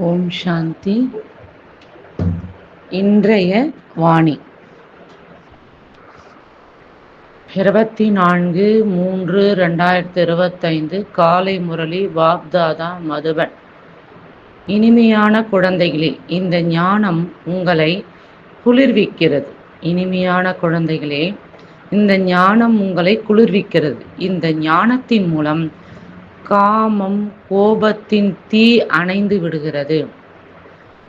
ஓம் சாந்தி. இன்றைய வாணி. இருபத்தி நான்கு மூன்று ரெண்டாயிரத்தி இருபத்தைந்து காலை முரளி வாப்தாதா மதுபன். இனிமையான குழந்தைகளே இந்த ஞானம் உங்களை குளிர்விக்கிறது. இனிமையான குழந்தைகளே இந்த ஞானம் உங்களை குளிர்விக்கிறது. இந்த ஞானத்தின் மூலம் காமம் கோபத்தின் தீ அணைந்து விடுகிறது.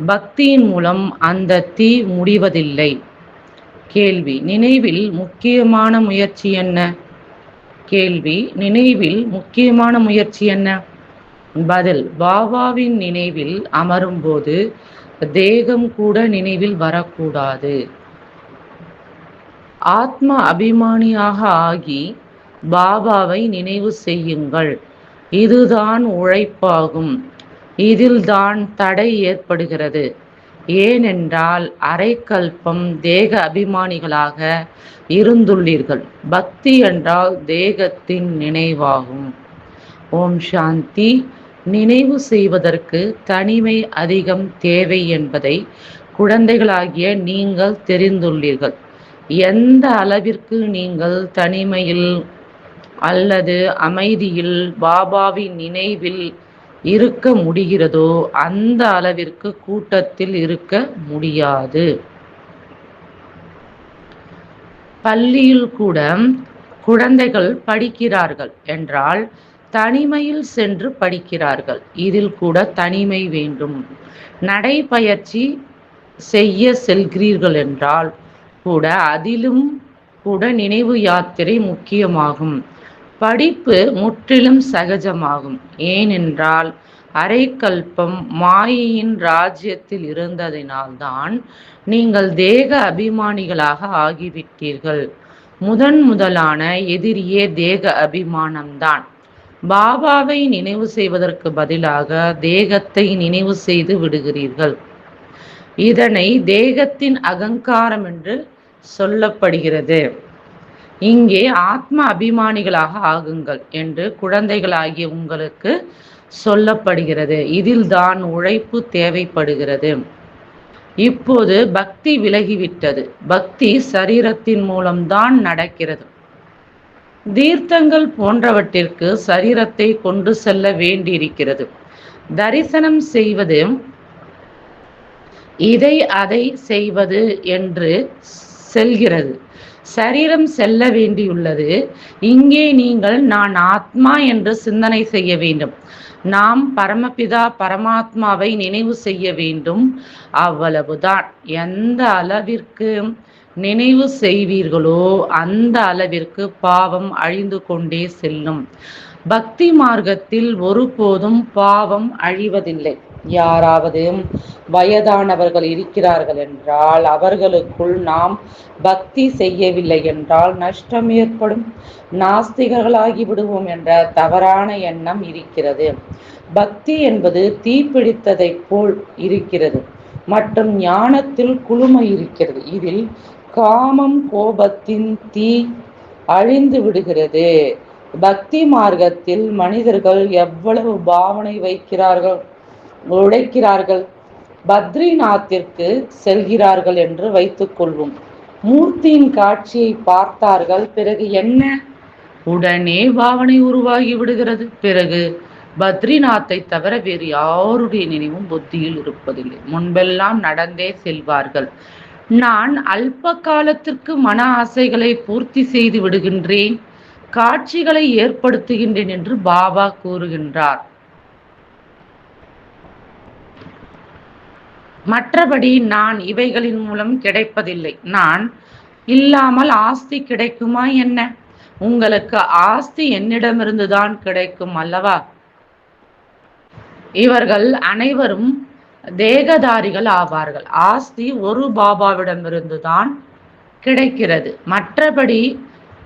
பக்தியின் மூலம் அந்த தீ முடிவதில்லை. கேள்வி நினைவில் முக்கியமான முயற்சி என்ன? கேள்வி நினைவில் முக்கியமான முயற்சி என்ன? பதில் பாபாவின் நினைவில் அமரும்போது தேகம் கூட நினைவில் வரக்கூடாது. ஆத்ம அபிமானியாக ஆகி பாபாவை நினைவு செய்யுங்கள். இதுதான் உழைப்பாகும். இதில்தான் தடை ஏற்படுகிறது. ஏனென்றால் அரைக்கல்பம் தேக அபிமானிகளாக இருந்துள்ளீர்கள். பக்தி என்றால் தேகத்தின் நினைவாகும். ஓம் சாந்தி. நினைவு செய்வதற்கு தனிமை அதிகம் தேவை என்பதை குழந்தைகளாகிய நீங்கள் தெரிந்துள்ளீர்கள். எந்த அளவிற்கு நீங்கள் தனிமையில் அல்லது அமைதியில் பாபாவின் நினைவில் இருக்க முடிகிறதோ அந்த அளவிற்கு கூட்டத்தில் இருக்க முடியாது. பள்ளியில் கூட குழந்தைகள் படிக்கிறார்கள் என்றால் தனிமையில் சென்று படிக்கிறார்கள். இதில் கூட தனிமை வேண்டும். நடைபயிற்சி செய்ய செல்கிறீர்கள் என்றால் கூட அதிலும் கூட நினைவு யாத்திரை முக்கியமாகும். படிப்பு முற்றிலும் சகஜமாகும். ஏனென்றால் அரைக்கல்பம் மாயையின் ராஜ்யத்தில் இருந்ததினால்தான் நீங்கள் தேக அபிமானிகளாக ஆகிவிட்டீர்கள். முதன் முதலான எதிரியே தேக அபிமானம்தான். பாபாவை நினைவு செய்வதற்கு பதிலாக தேகத்தை நினைவு செய்து விடுகிறீர்கள். இதனை தேகத்தின் அகங்காரம் என்று சொல்லப்படுகிறது. இங்கே ஆத்ம அபிமானிகளாக ஆகுங்கள் என்று குழந்தைகளாகிய உங்களுக்கு சொல்லப்படுகிறது. இதில் தான் உழைப்பு தேவைப்படுகிறது. இப்போது பக்தி விலகிவிட்டது. பக்தி சரீரத்தின் மூலம்தான் நடக்கிறது. தீர்த்தங்கள் போன்றவற்றிற்கு சரீரத்தை கொண்டு செல்ல வேண்டியிருக்கிறது. தரிசனம் செய்வது இதை அதை செய்வது என்று செல்கிறது. சரீரம் செல்ல வேண்டியுள்ளது. இங்கே நீங்கள் நான் ஆத்மா என்று சிந்தனை செய்ய வேண்டும். நாம் பரமபிதா பரமாத்மாவை நினைவு செய்ய வேண்டும். அவ்வளவுதான். எந்த அளவிற்கு நினைவு செய்வீர்களோ அந்த அளவிற்கு பாவம் அழிந்து கொண்டே செல்லும். பக்தி மார்க்கத்தில் ஒருபோதும் பாவம் அழிவதில்லை. யாராவது வயதானவர்கள் இருக்கிறார்கள் என்றால் அவர்களுக்குள் நாம் பக்தி செய்யவில்லை என்றால் நஷ்டம் ஏற்படும். நாஸ்திகர்களாகி விடுவோம் என்ற தவறான எண்ணம் இருக்கிறது. பக்தி என்பது தீப்பிடித்ததை போல் இருக்கிறது. மற்றும் ஞானத்தில் குழுமை இருக்கிறது. இதில் காமம் கோபத்தின் தீ அழிந்து விடுகிறது. பக்தி மார்க்கத்தில் மனிதர்கள் எவ்வளவு பாவனை வைக்கிறார்கள். உழைக்கிறார்கள். பத்ரிநாத்திற்கு செல்கிறார்கள் என்று வைத்துக் கொள்வோம். மூர்த்தியின் காட்சியை பார்த்தார்கள். பிறகு என்ன? உடனே பாவனை உருவாகி விடுகிறது. பிறகு பத்ரிநாத்தை தவிர வேறு யாருடைய நினைவும் புத்தியில் இருப்பதில்லை. முன்பெல்லாம் நடந்தே செல்வார்கள். நான் அல்ப காலத்திற்கு மன ஆசைகளை பூர்த்தி செய்து விடுகின்றேன். காட்சிகளை ஏற்படுத்துகின்றேன் என்று பாபா கூறுகின்றார். மற்றபடி நான் இவைகளின் மூலம் கிடைப்பதில்லை. நான் இல்லாமல் ஆஸ்தி கிடைக்குமா என்ன? உங்களுக்கு ஆஸ்தி என்னிடமிருந்து தான் கிடைக்கும் அல்லவா? இவர்கள் அனைவரும் தேகதாரிகள் ஆவார்கள். ஆஸ்தி ஒரு பாபாவிடமிருந்து தான் கிடைக்கிறது. மற்றபடி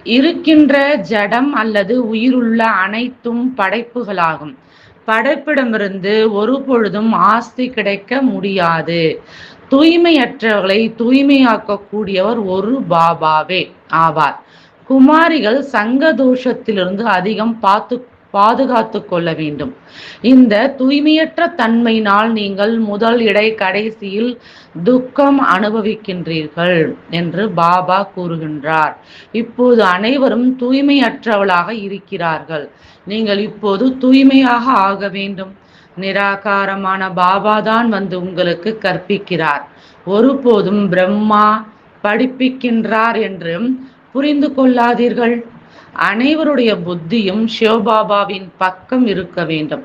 இருக்கின்ற ஜடம் அல்லது உயிருள்ள அனைத்தும் படைப்புகளாகும். படைப்பிடமிருந்து ஒரு பொழுதும் ஆஸ்தி கிடைக்க முடியாது. தூய்மையற்றவர்களை தூய்மையாக்கக்கூடியவர் ஒரு பாபாவே ஆவார். குமாரிகள் சங்க தோஷத்திலிருந்து அதிகம் பார்த்து பாதுகாத்து கொள்ள வேண்டும். இந்த தூய்மையற்ற தன்மையினால் நீங்கள் முதல் இடை கடைசியில் துக்கம் அனுபவிக்கின்றீர்கள் என்று பாபா கூறுகின்றார். இப்போது அனைவரும் தூய்மையற்றவளாக இருக்கிறார்கள். நீங்கள் இப்போது தூய்மையாக ஆக வேண்டும். நிராகாரமான பாபா தான் வந்து உங்களுக்கு கற்பிக்கிறார். ஒருபோதும் பிரம்மா படிப்பிக்கின்றார் என்று புரிந்து கொள்ளாதீர்கள். அனைவருடைய புத்தியும் சிவபாபாவின் பக்கம் இருக்க வேண்டும்.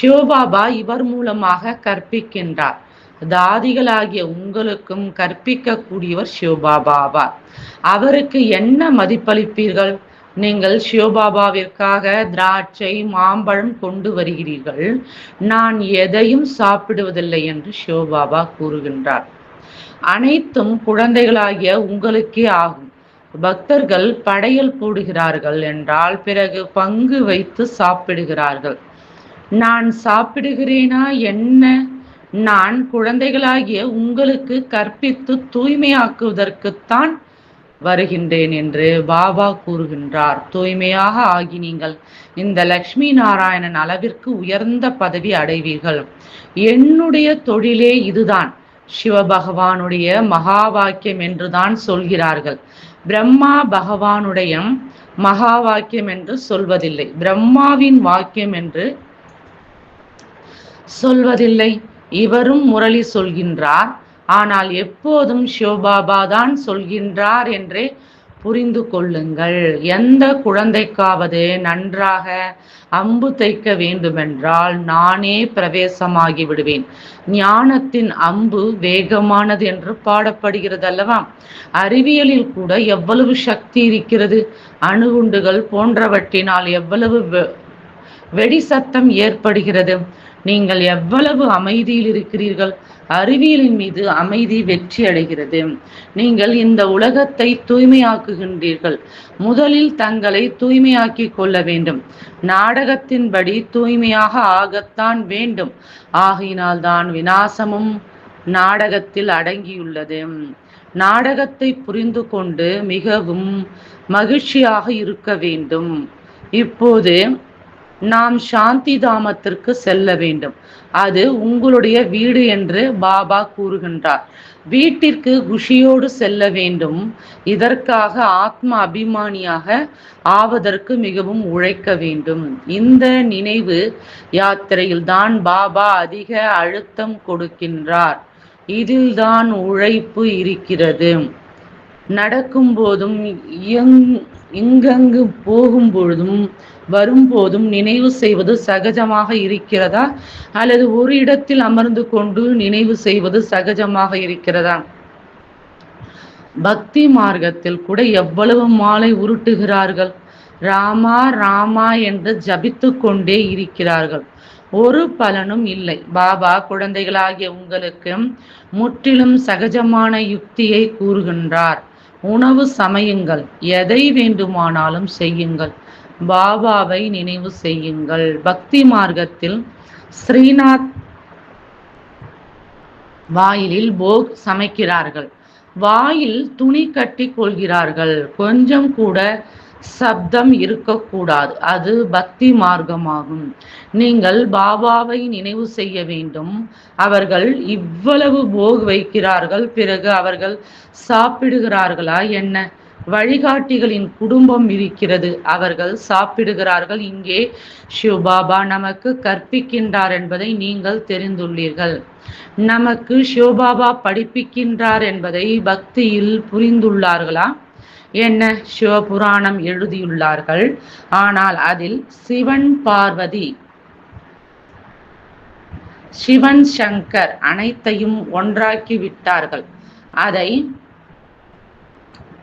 சிவபாபா இவர் மூலமாக கற்பிக்கின்றார். தாதிகளாகிய உங்களுக்கும் கற்பிக்கக்கூடியவர் சிவபாபா ஆவார் அவருக்கு என்ன மதிப்பளிப்பீர்கள்? நீங்கள் சிவபாபாவிற்காக திராட்சை மாம்பழம் கொண்டு வருகிறீர்கள். நான் எதையும் சாப்பிடுவதில்லை என்று சிவபாபா கூறுகின்றார். அனைத்தும் குழந்தைகளாகிய உங்களுக்கே ஆகும். பக்தர்கள் படையல் போடுகிறார்கள் என்றால் பிறகு பங்கு வைத்து சாப்பிடுகிறார்கள். நான் சாப்பிடுகிறேனா என்ன? நான் குழந்தைகளாகிய உங்களுக்கு கற்பித்து தூய்மையாக்குவதற்குத்தான் வருகின்றேன் என்று பாபா கூறுகின்றார். தூய்மையாக ஆகி நீங்கள் இந்த லக்ஷ்மி நாராயணன் அளவிற்கு உயர்ந்த பதவி அடைவீர்கள். என்னுடைய தொழிலே இதுதான். சிவபகவானுடைய மகா வாக்கியம் என்றுதான் சொல்கிறார்கள். பிரம்மா பகவானுடைய மகா வாக்கியம் என்று சொல்வதில்லை. பிரம்மாவின் வாக்கியம் என்று சொல்வதில்லை. இவரும் முரளி சொல்கின்றார். ஆனால் எப்போதும் சிவபாபா தான் சொல்கின்றார் என்றே புரிந்து கொள்ளுங்கள். எந்த குழந்தைக்காவது நன்றாக அம்பு தைக்க வேண்டுமென்றால் நானே பிரவேசமாகி விடுவேன். ஞானத்தின் அம்பு வேகமானது என்று பாடப்படுகிறது அல்லவா அறிவியலில் கூட எவ்வளவு சக்தி இருக்கிறது? அணுகுண்டுகள் போன்றவற்றினால் எவ்வளவு வெடி சத்தம் ஏற்படுகிறது? நீங்கள் எவ்வளவு அமைதியில் இருக்கிறீர்கள்? அறிவியலின் மீது அமைதி வெற்றி அடைகிறது. நீங்கள் இந்த உலகத்தை தூய்மையாக்குகின்றீர்கள். முதலில் தங்களை தூய்மையாக்கிக் கொள்ள வேண்டும். நாடகத்தின்படி தூய்மையாக ஆகத்தான் வேண்டும். ஆகையினால் தான் நாடகத்தில் அடங்கியுள்ளது. நாடகத்தை புரிந்து கொண்டு மிகவும் மகிழ்ச்சியாக இருக்க வேண்டும். இப்போது நாம் சாந்தி தாமத்திற்கு செல்ல வேண்டும். அது உங்களுடைய வீடு என்று பாபா கூறுகின்றார். வீட்டிற்கு குஷியோடு செல்ல வேண்டும். இதற்காக ஆத்ம அபிமானியாக ஆவதற்கு மிகவும் உழைக்க வேண்டும். இந்த நினைவு யாத்திரையில் தான் பாபா அதிக அழுத்தம் கொடுக்கின்றார். இதில்தான் உழைப்பு இருக்கிறது. நடக்கும் போதும் இங்கங்கு போகும் பொழுதும் வரும்போதும் நினைவு செய்வது சகஜமாக இருக்கிறதா? அல்லது ஒரு இடத்தில் அமர்ந்து கொண்டு நினைவு செய்வது சகஜமாக இருக்கிறதா? பக்தி மார்க்கத்தில் கூட எவ்வளவு மாலை உருட்டுகிறார்கள்? ராமா ராமா என்று ஜபித்து கொண்டே இருக்கிறார்கள். ஒரு பலனும் இல்லை. பாபா குழந்தைகளாகிய உங்களுக்கு முற்றிலும் சகஜமான யுக்தியை கூறுகின்றார். உணவு சமையுங்கள். எதை வேண்டுமானாலும் செய்யுங்கள். பாபாவை நினைவு செய்யுங்கள். பக்தி மார்க்கத்தில் ஸ்ரீநாத் வாயிலில் போக் சமைக்கிறார்கள். வாயில் துணி கட்டி கொள்கிறார்கள். கொஞ்சம் கூட சப்தம் இருக்கக்கூடாது. அது பக்தி மார்க்கமாகும். நீங்கள் பாபாவை நினைவு செய்ய வேண்டும். அவர்கள் இவ்வளவு போக் வைக்கிறார்கள். பிறகு அவர்கள் சாப்பிடுகிறார்களா? என்ன? வழிகாட்டிகளின் குடும்பம் இருக்கிறது. அவர்கள் சாப்பிடுகிறார்கள். இங்கே சிவபாபா நமக்கு கற்பிக்கின்றார் என்பதை நீங்கள் தெரிந்துள்ளீர்கள். நமக்கு சிவபாபா படிப்பிக்கின்றார் என்பதை பக்தியில் புரிந்துள்ளார்களா? என்ன? சிவபுராணம் எழுதியுள்ளார்கள். ஆனால் அதில் சிவன் பார்வதி சிவன் சங்கர் அனைத்தையும் ஒன்றாக்கி விட்டார்கள். அதை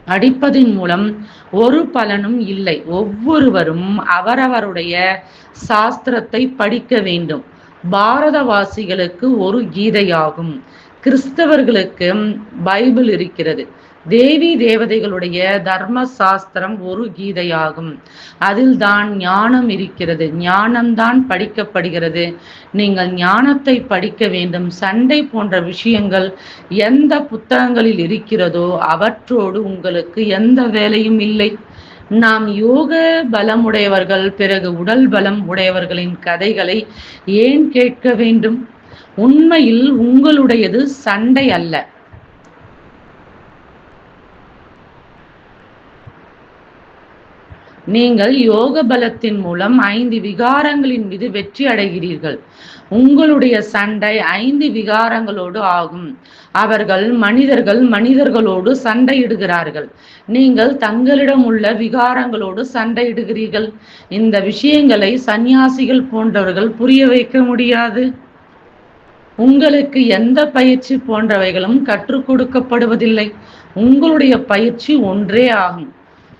படிப்பதன் மூலம் ஒரு பலனும் இல்லை. ஒவ்வொருவரும் அவரவருடைய சாஸ்திரத்தை படிக்க வேண்டும். பாரதவாசிகளுக்கு ஒரு கீதையாகும். கிறிஸ்தவர்களுக்கு பைபிள் இருக்கிறது. தேவி தேவதைகளுடைய தர்ம சாஸ்திரம் ஒரு கீதையாகும். அதில் தான் ஞானம் இருக்கிறது. ஞானம்தான் படிக்கப்படுகிறது. நீங்கள் ஞானத்தை படிக்க வேண்டும். சண்டை போன்ற விஷயங்கள் எந்த புத்தகங்களில் இருக்கிறதோ அவற்றோடு உங்களுக்கு எந்த வேலையும் இல்லை. நாம் யோக பலம் உடையவர்கள் பிறகு உடல் பலம் உடையவர்களின் கதைகளை ஏன் கேட்க வேண்டும்? உண்மையில் உங்களுடையது சண்டை அல்ல. நீங்கள் யோக பலத்தின் மூலம் ஐந்து விகாரங்களின் மீது வெற்றி அடைகிறீர்கள். உங்களுடைய சண்டை ஐந்து விகாரங்களோடு ஆகும். அவர்கள் மனிதர்கள் மனிதர்களோடு சண்டையிடுகிறார்கள். நீங்கள் தங்களிடம் உள்ள விகாரங்களோடு சண்டையிடுகிறீர்கள். இந்த விஷயங்களை சந்நியாசிகள் போன்றவர்கள் புரிய வைக்க முடியாது. உங்களுக்கு எந்த பயிற்சி போன்றவைகளும் கற்றுக் கொடுக்கப்படுவதில்லை. உங்களுடைய பயிற்சி ஒன்றே ஆகும்.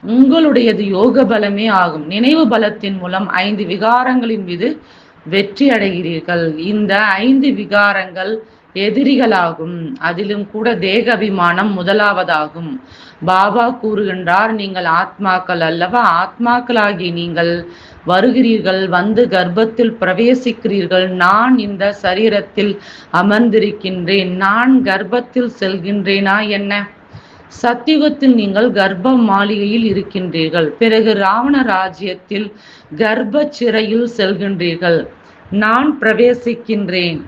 உங்களுடையது யோக பலமே ஆகும். நினைவு பலத்தின் மூலம் ஐந்து விகாரங்களின் மீது வெற்றி அடைகிறீர்கள். இந்த ஐந்து விகாரங்கள் எதிரிகளாகும். அதிலும் கூட தேக அபிமானம் முதலாவதாகும். பாபா கூறுகின்றார் நீங்கள் ஆத்மாக்கள் அல்லவா? ஆத்மாக்களாகி நீங்கள் வருகிறீர்கள். வந்து கர்ப்பத்தில் பிரவேசிக்கிறீர்கள். நான் இந்த சரீரத்தில் அமர்ந்திருக்கின்றேன். நான் கர்ப்பத்தில் செல்கின்றேனா? என்ன? சத்தியுகத்தில் நீங்கள் கர்ப்ப மாளிகையில் இருக்கின்றீர்கள். பிறகு ராவண ராஜ்யத்தில் கர்ப்ப சிறையில் செல்கின்றீர்கள். நான் பிரவேசிக்கின்றேன்.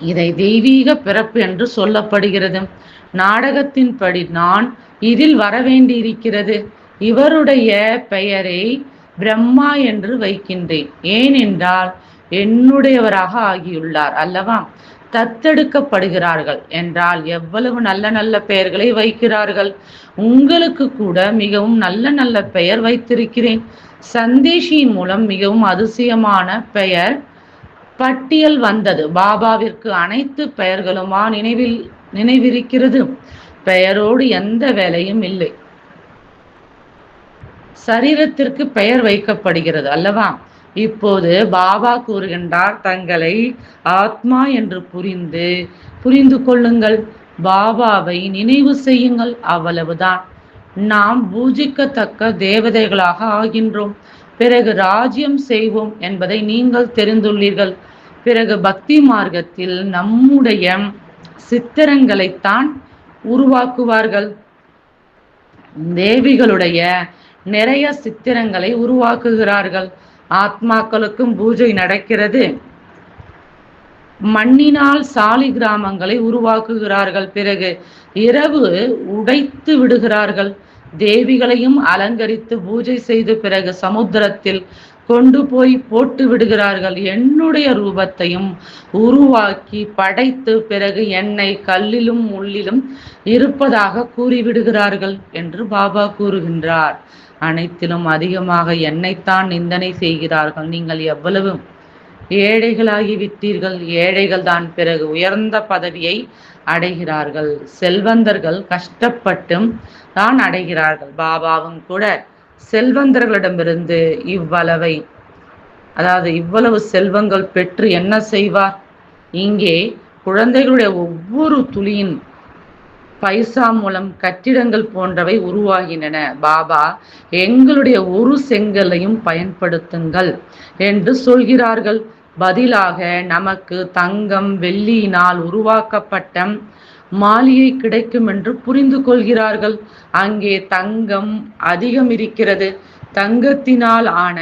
இதை தெய்வீக பிறப்பு என்று சொல்லப்படுகிறது. நாடகத்தின்படி நான் இதில் வரவேண்டியிருக்கிறது. இவருடைய பெயரை பிரம்மா என்று வைக்கின்றேன். ஏனென்றால் என்னுடையவராக ஆகியுள்ளார் அல்லவா? தத்தெடுக்கப்படுகிறார்கள் என்றால் எவ்வளவு நல்ல நல்ல பெயர்களை வைக்கிறார்கள். உங்களுக்கு கூட மிகவும் நல்ல நல்ல பெயர் வைத்திருக்கிறேன். சந்தேஷியின் மூலம் மிகவும் அதிசயமான பெயர் பட்டியல் வந்தது. பாபாவிற்கு அனைத்து பெயர்களுமா நினைவில் நினைவிருக்கிறது. பெயரோடு எந்த வேலையும் இல்லை. சரீரத்திற்கு பெயர் வைக்கப்படுகிறது அல்லவா? இப்போது பாபா கூறுகின்றார் தங்களை ஆத்மா என்று புரிந்து புரிந்து கொள்ளுங்கள். பாபாவை நினைவு செய்யுங்கள் அவ்வளவுதான். நாம் பூஜிக்கத்தக்க தேவதைகளாக ஆகின்றோம். பிறகு ராஜ்யம் செய்வோம் என்பதை நீங்கள் தெரிந்துள்ளீர்கள். பிறகு பக்தி மார்க்கத்தில் நம்முடைய சித்திரங்களைத்தான் உருவாக்குவார்கள். தேவிகளுடைய நிறைய சித்திரங்களை உருவாக்குகிறார்கள். ஆத்மாக்களுக்கும் பூஜை நடக்கிறது. மண்ணினால் சாலி கிராமங்களை உருவாக்குகிறார்கள். பிறகு இரவு உடைத்து விடுகிறார்கள். தேவிகளையும் அலங்கரித்து பூஜை செய்து பிறகு சமுத்திரத்தில் கொண்டு போய் போட்டு விடுகிறார்கள். என்னுடைய ரூபத்தையும் உருவாக்கி படைத்து பிறகு என்னை கல்லிலும் முள்ளிலும் இருப்பதாக கூறிவிடுகிறார்கள் என்று பாபா கூறுகின்றார். அனைத்திலும் அதிகமாக என்னைத்தான் நிந்தனை செய்கிறார்கள். நீங்கள் எவ்வளவு ஏழைகளாகி விட்டீர்கள். ஏழைகள் தான் பிறகு உயர்ந்த பதவியை அடைகிறார்கள். செல்வந்தர்கள் கஷ்டப்பட்டும் தான் அடைகிறார்கள். பாபாவும் கூட செல்வந்தர்களிடமிருந்து இவ்வளவை அதாவது இவ்வளவு செல்வங்கள் பெற்று என்ன செய்வார்? இங்கே குழந்தைகளுடைய ஒவ்வொரு துளியின் பைசா மூலம் கட்டிடங்கள் போன்றவை உருவாகின்றன. பாபா எங்களுடைய ஒரு செங்கலையும் பயன்படுத்துங்கள் என்று சொல்கிறார்கள். பதிலாக நமக்கு தங்கம் வெள்ளியினால் உருவாக்கப்பட்ட மாலியை கிடைக்கும் என்று புரிந்து கொள்கிறார்கள். அங்கே தங்கம் அதிகம் இருக்கிறது. தங்கத்தினால் ஆன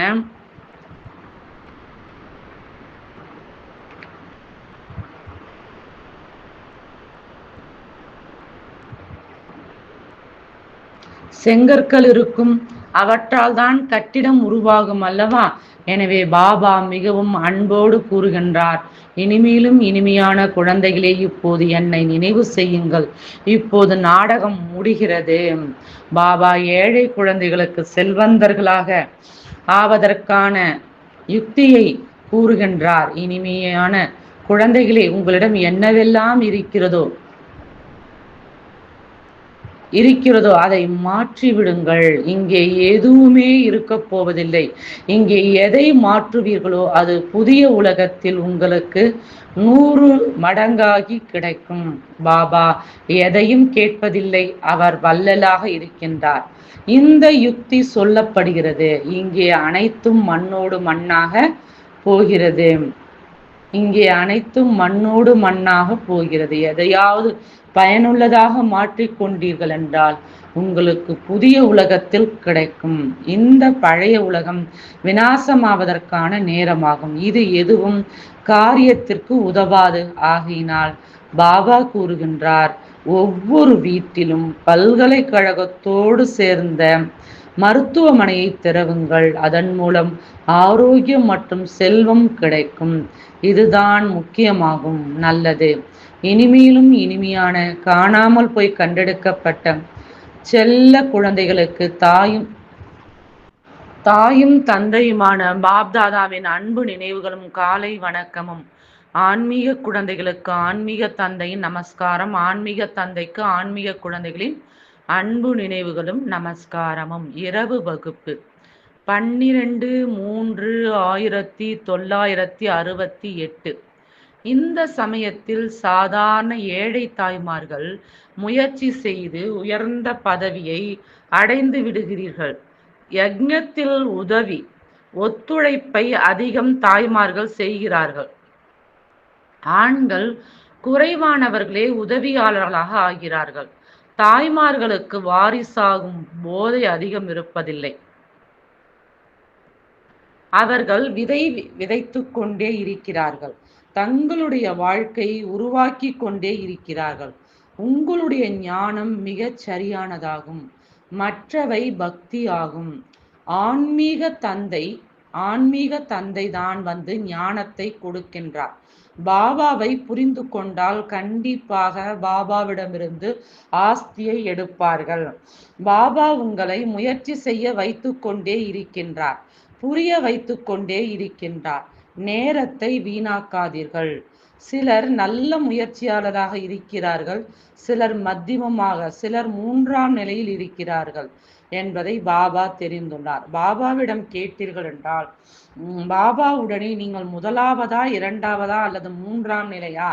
செங்கற்கள் இருக்கும். அவற்றால் தான் கட்டிடம் உருவாகும் அல்லவா? எனவே பாபா மிகவும் அன்போடு கூறுகின்றார் இனிமேலும் இனிமையான குழந்தைகளே இப்போது என்னை நினைவு செய்யுங்கள். இப்போது நாடகம் முடிகிறது. பாபா ஏழை குழந்தைகளுக்கு செல்வந்தர்களாக ஆவதற்கான யுக்தியை கூறுகின்றார். இனிமையான குழந்தைகளே உங்களிடம் என்னவெல்லாம் இருக்கிறதோ இருக்கிறதோ அதை மாற்றி விடுங்கள் இங்கே எதுவுமே இருக்க போவதில்லை. இங்கே எதை மாற்றுவீர்களோ அது புதிய உலகத்தில் உங்களுக்கு நூறு மடங்காகி கிடைக்கும். பாபா எதையும் கேட்பதில்லை. அவர் வல்லலாக இருக்கின்றார். இந்த யுக்தி சொல்லப்படுகிறது. இங்கே அனைத்தும் மண்ணோடு மண்ணாக போகிறது. இங்கே அனைத்தும் மண்ணோடு மண்ணாக போகிறது. எதையாவது பயனுள்ளதாக மாற்றிக்கொண்டீர்கள் என்றால் உங்களுக்கு புதிய உலகத்தில் கிடைக்கும். இந்த பழைய உலகம் வினாசமாவதற்கான நேரமாகும். இது எதுவும் காரியத்திற்கு உதவாது. ஆகையினால் பாபா கூறுகின்றார் ஒவ்வொரு வீட்டிலும் பல்கலைக்கழகத்தோடு சேர்ந்த மருத்துவமனையை திறவுங்கள். அதன் மூலம் ஆரோக்கியம் மற்றும் செல்வம் கிடைக்கும். இதுதான் முக்கியமாகும் நல்லது. இனிமையிலும் இனிமையான காணாமல் போய் கண்டெடுக்கப்பட்ட செல்ல குழந்தைகளுக்கு தாயும் தாயும் தந்தையுமான பாப்தாதாவின் அன்பு நினைவுகளும் காலை வணக்கமும். ஆன்மீக குழந்தைகளுக்கு ஆன்மீக தந்தையின் நமஸ்காரம் ஆன்மீக தந்தைக்கு ஆன்மீக குழந்தைகளின் அன்பு நினைவுகளும் நமஸ்காரமும். இரவு வகுப்பு. பன்னிரெண்டு மூன்று ஆயிரத்தி தொள்ளாயிரத்தி அறுபத்தி எட்டு. இந்த சமயத்தில் சாதாரண ஏழை தாய்மார்கள் முயற்சி செய்து உயர்ந்த பதவியை அடைந்து விடுகிறீர்கள். யக்ஞத்தில் உதவி ஒத்துழைப்பை அதிகம் தாய்மார்கள் செய்கிறார்கள். ஆண்கள் குறைவானவர்களே உதவியாளர்களாக ஆகிறார்கள். தாய்மார்களுக்கு வாரிசாகும் போதை அதிகம் இருப்பதில்லை. அவர்கள் விதை விதைத்து கொண்டே இருக்கிறார்கள். தங்களுடைய வாழ்க்கையை உருவாக்கி கொண்டே இருக்கிறார்கள். உங்களுடைய ஞானம் மிகச் சரியானதாகும். மற்றவை பக்தி ஆகும். ஆன்மீக தந்தை ஆன்மீக தந்தை தான் வந்து ஞானத்தை கொடுக்கின்றார். பாபாவை புரிந்து கொண்டால் கண்டிப்பாக பாபாவிடமிருந்து ஆஸ்தியை எடுப்பார்கள். பாபா உங்களை முயற்சி செய்ய வைத்து கொண்டே இருக்கின்றார். புரிய வைத்து கொண்டே இருக்கின்றார். நேரத்தை வீணாக்காதீர்கள். சிலர் நல்ல முயற்சியாளராக இருக்கிறார்கள். சிலர் மத்தியமமாக சிலர் மூன்றாம் நிலையில் இருக்கிறார்கள் என்பதை பாபா தெரிந்துள்ளார். பாபாவிடம் கேட்டீர்கள் என்றால் பாபாவுடனே நீங்கள் முதலாவதா இரண்டாவதா அல்லது மூன்றாம் நிலையா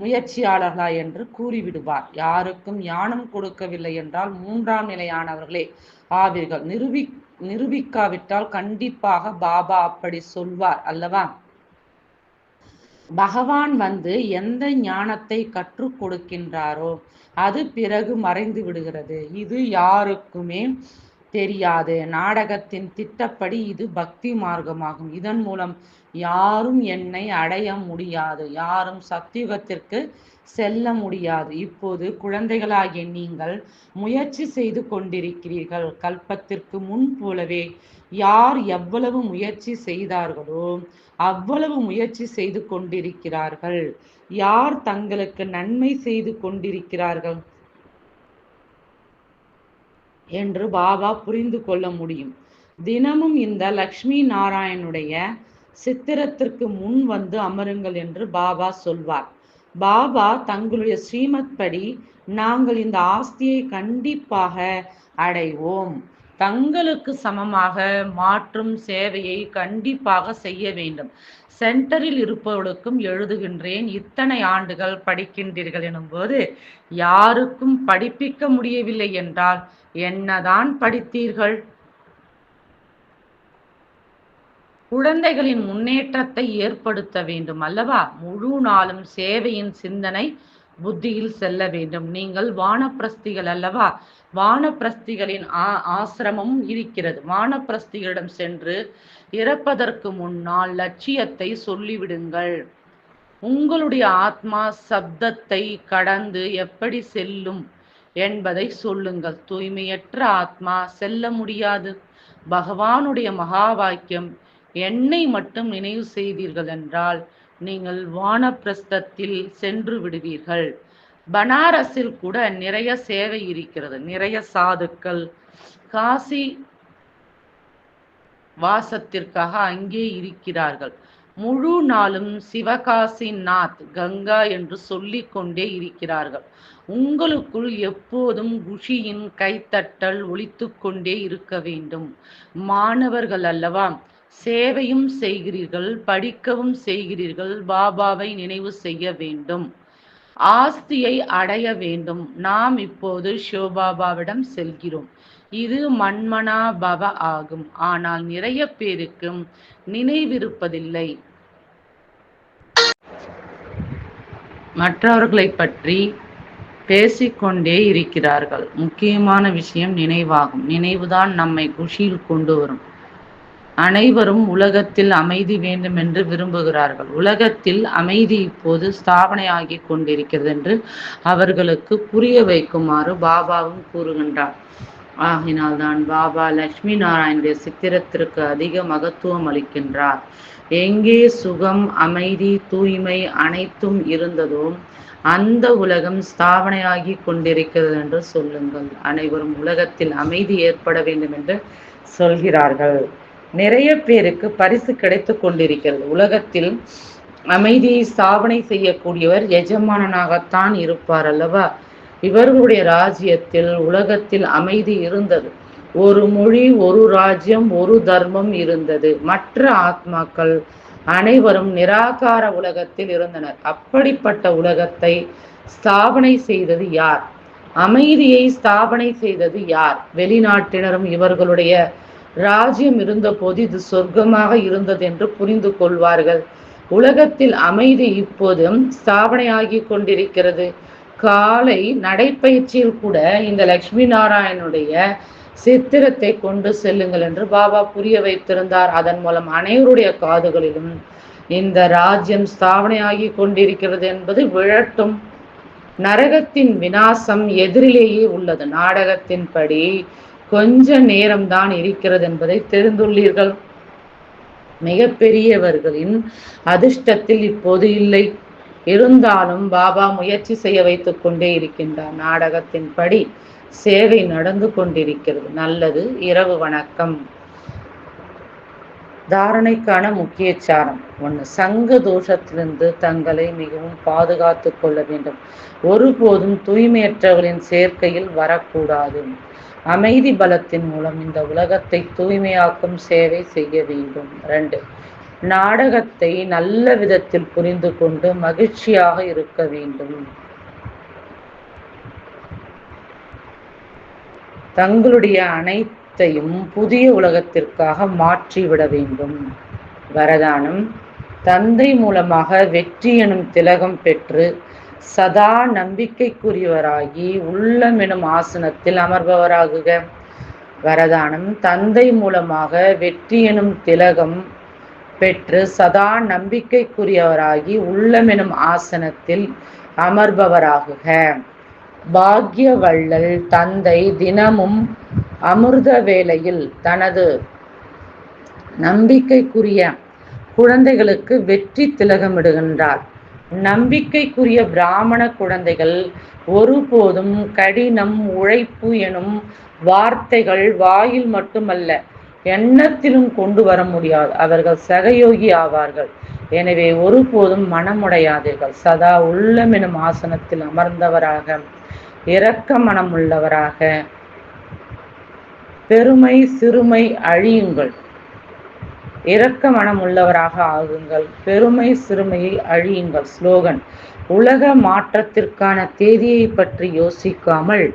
முயற்சியாளர்களா? என்று கூறிவிடுவார். யாருக்கும் ஞானம் கொடுக்கவில்லை என்றால் மூன்றாம் நிலையானவர்களே ஆவீர்கள். நிரூபி நிரூபிக்காவிட்டால் கண்டிப்பாக பாபா அப்படி சொல்வார் அல்லவா? பகவான் வந்து எந்த ஞானத்தை கற்றுக் கொடுக்கின்றாரோ அது பிறகு மறைந்து விடுகிறது. இது யாருக்குமே தெரியாது. நாடகத்தின் திட்டப்படி இது பக்தி மார்க்கமாகும். இதன் மூலம் யாரும் என்னை அடைய முடியாது. யாரும் சத்தியுகத்திற்கு செல்ல முடியாது. இப்போது குழந்தைகளாகிய நீங்கள் முயற்சி செய்து கொண்டிருக்கிறீர்கள். கல்பத்திற்கு முன் போலவே யார் எவ்வளவு முயற்சி செய்தார்களோ அவ்வளவு முயற்சி செய்து கொண்டிருக்கிறார்கள். யார் தங்களுக்கு நன்மை செய்து கொண்டிருக்கிறார்கள் என்று பாபா புரிந்து கொள்ள முடியும். தினமும் இந்த லக்ஷ்மி நாராயணுடைய சித்திரத்திற்கு முன் வந்து அமருங்கள் என்று பாபா சொல்வார். பாபா தங்களுடைய ஸ்ரீமத் படி நாங்கள் இந்த ஆஸ்தியை கண்டிப்பாக அடைவோம். தங்களுக்கு சமமாக மாற்றும் சேவையை கண்டிப்பாக செய்ய வேண்டும். சென்டரில் இருப்பவர்களுக்கும் எழுதுகின்றேன் இத்தனை ஆண்டுகள் படிக்கின்றீர்கள் எனும்போது யாருக்கும் படிப்பிக்க முடியவில்லை என்றால் என்னதான் படித்தீர்கள்? குழந்தைகளின் முன்னேற்றத்தை ஏற்படுத்த வேண்டும் அல்லவா? முழு நாளும் சேவையின் சிந்தனை புத்தியில் செல்ல வேண்டும். நீங்கள் வானப்பிரஸ்திகள் அல்லவா? வானப்பிரஸ்திகளின் ஆ ஆசிரமம் இருக்கிறது. வானப்பிரஸ்திகளிடம் சென்று இறப்பதற்கு முன்னால் லட்சியத்தை சொல்லிவிடுங்கள். உங்களுடைய ஆத்மா சப்தத்தை கடந்து எப்படி செல்லும் என்பதை சொல்லுங்கள். தூய்மையற்ற ஆத்மா செல்ல முடியாது. பகவானுடைய மகா வாக்கியம் என்னை மட்டும் நினைவு செய்தீர்கள் என்றால் நீங்கள் வானப்பிரஸ்தத்தில் சென்று விடுவீர்கள். பனாரஸில் கூட நிறைய சேவை இருக்கிறது. நிறைய சாதுக்கள். காசி வாசத்திற்காக அங்கே இருக்கிறார்கள். முழு நாளும் சிவகாசி நாத் கங்கா என்று சொல்லிக் கொண்டே இருக்கிறார்கள். உங்களுக்குள் எப்போதும் குஷியின் கைத்தட்டல் ஒழித்து கொண்டே இருக்க வேண்டும். மாணவர்கள் அல்லவா சேவையும் செய்கிறீர்கள் படிக்கவும் செய்கிறீர்கள் பாபாவை நினைவு செய்ய வேண்டும். ஆஸ்தியை அடைய வேண்டும். நாம் இப்போது சிவபாபாவிடம் செல்கிறோம். இது மண்மனா பவ ஆகும். ஆனால் நிறைய பேருக்கும் நினைவிருப்பதில்லை. மற்றவர்களை பற்றி பேசிக்கொண்டே இருக்கிறார்கள். முக்கியமான விஷயம் நினைவாகும். நினைவுதான் நம்மை குஷியில் கொண்டு வரும். அனைவரும் உலகத்தில் அமைதி வேண்டும் என்று விரும்புகிறார்கள். உலகத்தில் அமைதி இப்போது ஸ்தாபனையாகி கொண்டிருக்கிறது என்று அவர்களுக்கு புரிய வைக்குமாறு பாபாவும் கூறுகின்றார். ஆகினால்தான் பாபா லட்சுமி நாராயணுடைய சித்திரத்திற்கு அதிக மகத்துவம் அளிக்கின்றார். எங்கே சுகம் அமைதி தூய்மை அனைத்தும் இருந்ததோ அந்த உலகம் ஸ்தாபனையாகி கொண்டிருக்கிறது என்று சொல்லுங்கள். அனைவரும் உலகத்தில் அமைதி ஏற்பட வேண்டும் என்று சொல்கிறார்கள். நிறைய பேருக்கு பரிசு கிடைத்து கொண்டிருக்கிறது. உலகத்தில் அமைதியை ஸ்தாபனை செய்யக்கூடியவர் எஜமானனாகத்தான் இருப்பார் அல்லவா? இவர்களுடைய ராஜ்யத்தில் உலகத்தில் அமைதி இருந்தது. ஒரு மொழி ஒரு ராஜ்யம் ஒரு தர்மம் இருந்தது. மற்ற ஆத்மாக்கள் அனைவரும் நிராகார உலகத்தில் இருந்தனர். அப்படிப்பட்ட உலகத்தை ஸ்தாபனை செய்தது யார்? அமைதியை ஸ்தாபனை செய்தது யார்? வெளிநாட்டினரும் இவர்களுடைய ராஜ்யம் இருந்தபோது இது சொர்க்கமாக இருந்தது என்று புரிந்து கொள்வார்கள். உலகத்தில் அமைதி இப்போதும் ஸ்தாபனையாகி கொண்டிருக்கிறது. காலை நடைப்பயிற்சியில் கூட இந்த லக்ஷ்மி நாராயணனுடைய சித்திரத்தை கொண்டு செல்லுங்கள் என்று பாபா புரிய வைத்திருந்தார். அதன் மூலம் அனைவருடைய காதுகளிலும் இந்த ராஜ்யம் ஸ்தாபனையாகி கொண்டிருக்கிறது என்பது விழட்டும். நரகத்தின் வினாசம் எதிரிலேயே உள்ளது. நாடகத்தின்படி கொஞ்ச நேரம்தான் இருக்கிறது என்பதை தெரிந்துள்ளீர்கள். மிக பெரியவர்களின் அதிர்ஷ்டத்தில் இப்போது இல்லை. இருந்தாலும் பாபா முயற்சி செய்ய வைத்துக் கொண்டே இருக்கின்றார். நாடகத்தின்படி சேவை நடந்து கொண்டிருக்கிறது. நல்லது. இரவு வணக்கம். தாரணைக்கான முக்கிய சாரம். ஒன்று சங்க தோஷத்திலிருந்து தங்களை மிகவும் பாதுகாத்து கொள்ள வேண்டும். ஒருபோதும் தூய்மையற்றவர்களின் சேர்க்கையில் வரக்கூடாது. அமைதி பலத்தின் மூலம் இந்த உலகத்தை தூய்மையாக்கும் சேவை செய்ய வேண்டும். ரெண்டு நாடகத்தை நல்ல விதத்தில் புரிந்து கொண்டு மகிழ்ச்சியாக இருக்க வேண்டும். தங்களுடைய அனைத்தையும் புதிய உலகத்திற்காக மாற்றிவிட வேண்டும். வரதானம் தந்தை மூலமாக வெற்றி எனும் திலகம் பெற்று சதா நம்பிக்கைக்குரியவராகி உள்ளமெனும் ஆசனத்தில் அமர்பவராகுக. வரதானம் தந்தை மூலமாக வெற்றி எனும் திலகம் பெற்று சதா நம்பிக்கைக்குரியவராகி உள்ளமெனும் ஆசனத்தில் அமர்பவராகுக. பாக்ய வள்ளல் தந்தை தினமும் அமிர்த வேளையில் தனது நம்பிக்கைக்குரிய குழந்தைகளுக்கு வெற்றி திலகமிடுகின்றார். நம்பிக்கைக்குரிய பிராமண குழந்தைகள் ஒருபோதும் கடினம் உழைப்பு எனும் வார்த்தைகள் வாயில் மட்டுமல்ல எண்ணத்திலும் கொண்டு வர முடியாது. அவர்கள் சகயோகி ஆவார்கள். எனவே ஒருபோதும் மனமுடையாதீர்கள். சதா உள்ளம் எனும் ஆசனத்தில் அமர்ந்தவராக இரக்க மனம் உள்ளவராக பெருமை சிறுமை அழியுங்கள். இரக்க மனம் உள்ளவராக ஆகுங்கள். பெருமை சிறுமையை அழியுங்கள். ஸ்லோகன் உலக மாற்றத்திற்கான தேதியை பற்றி யோசிக்காமல்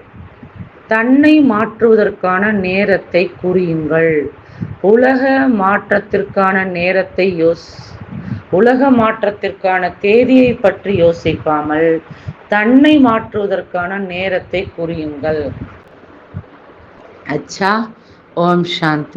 தன்னை மாற்றுவதற்கான நேரத்தை குறியுங்கள். உலக மாற்றத்திற்கான நேரத்தை யோஸ் உலக மாற்றத்திற்கான தேதியை பற்றி யோசிக்காமல் தன்னை மாற்றுவதற்கான நேரத்தை குறியுங்கள். அச்சா ஓம் சாந்தி.